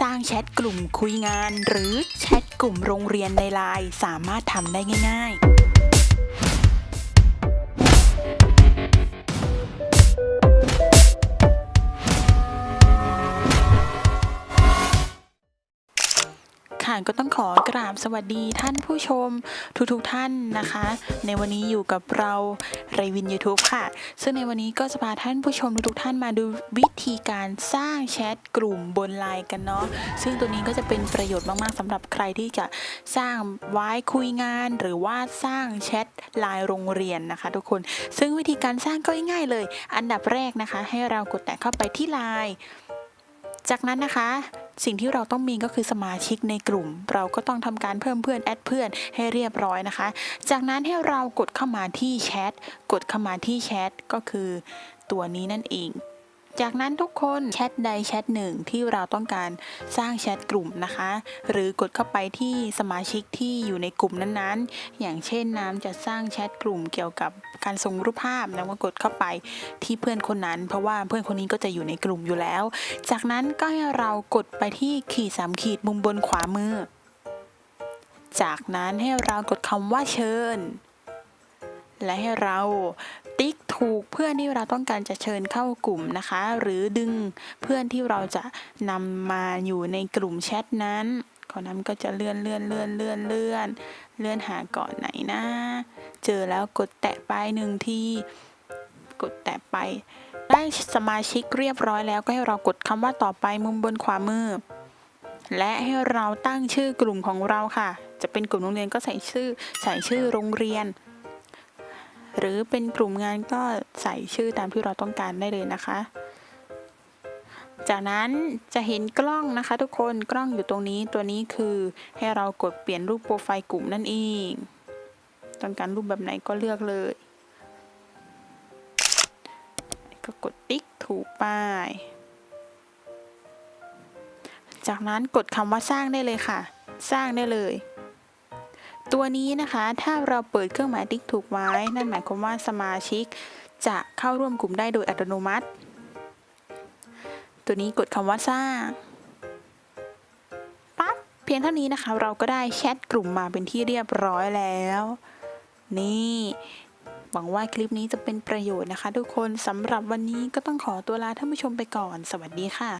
สร้างแชทกลุ่มคุยงาน หรือแชทกลุ่มโรงเรียนในไลน์สามารถทำได้ง่าย ๆ ค่ะก็ต้องขอกราบสวัสดีท่านผู้ชมทุกๆทท่านนะคะ ในวันนี้อยู่กับเราไรวิน YouTube ค่ะ ซึ่งในวันนี้ก็จะพาท่านผู้ชมทุกๆท่านมาดูวิธีการสร้างแชทกลุ่มบนไลน์กันเนาะซึ่งตัวนี้ก็จะเป็นประโยชน์มากๆสำหรับใครที่จะสร้างไว้คุยงาน หรือว่าสร้างแชทไลน์โรงเรียนนะคะ ทุกคน ซึ่งวิธีการสร้างก็ง่ายๆเลย อันดับแรกนะคะ ให้เรากดแตะเข้าไปที่ไลน์จากนั้นนะคะ สิ่งที่เราต้องมีก็คือสมาชิกในกลุ่ม เราก็ต้องทำการเพิ่มเพื่อนแอดเพื่อนให้เรียบร้อยนะคะ จากนั้นให้เรากดเข้ามาที่แชทกดเข้ามาที่แชทก็คือตัวนี้นั่นเองจากนั้นทุกคนแชทใดแชทหนึ่งที่เราต้องการสร้างแชทกลุ่มนะคะ หรือกดเข้าไปที่สมาชิกที่อยู่ในกลุ่มนั้นๆ อย่างเช่นน้ำจะสร้างแชทกลุ่มเกี่ยวกับ การส่งรูปภาพน้ำก็กดเข้าไปที่เพื่อนคนนั้น เพราะว่าเพื่อนคนนี้ก็จะอยู่ในกลุ่มอยู่แล้ว จากนั้นก็ให้เรากดไปที่ขีดสามขีดมุมบนขวามือ จากนั้นให้เรากดคำว่าเชิญ และให้เราติ๊กถูกเพื่อนที่เราต้องการจะเชิญเข้ากลุ่มนะคะ หรือดึงเพื่อนที่เราจะนำมาอยู่ในกลุ่มแชทนั้น ขอนั้นก็จะเลื่อนเลื่อนเลื่อนเลื่อนเลื่อนเลื่อนหาก่อนไหนนะ เจอแล้วกดแตะไปหนึ่งทีกดแตะไป ได้สมาชิกเรียบร้อยแล้วก็ให้เรากดคำว่าต่อไปมุมบนขวามือ และให้เราตั้งชื่อกลุ่มของเราค่ะ จะเป็นกลุ่มโรงเรียนก็ใส่ชื่อใส่ชื่อโรงเรียน หรือเป็นกลุ่มงานก็ใส่ชื่อตามที่เราต้องการได้เลยนะคะ จากนั้นจะเห็นกล้องนะคะ ทุกคนกล้องอยู่ตรงนี้ตัวนี้คือให้เรากดเปลี่ยนรูปโปรไฟล์กลุ่มนั่นเองต้องการรูปแบบไหนก็เลือกเลย ก็กดติ๊กถูกป้ายจากนั้นกดคำว่าสร้างได้เลยค่ะ สร้างได้เลย ตัวนี้นะคะถ้าเราเปิดเครื่องหมายติ๊กถูกไว้ นั่นหมายความว่าสมาชิกจะเข้าร่วมกลุ่มได้โดยอัตโนมัติ ตัวนี้กดคำว่าสร้างปั๊บเพียงเท่านี้นะคะ เราก็ได้แชทกลุ่มมาเป็นที่เรียบร้อยแล้ว นี่หวังว่าคลิปนี้จะเป็นประโยชน์นะคะ ทุกคนสำหรับวันนี้ก็ต้องขอตัวลาท่านผู้ชมไปก่อน สวัสดีค่ะ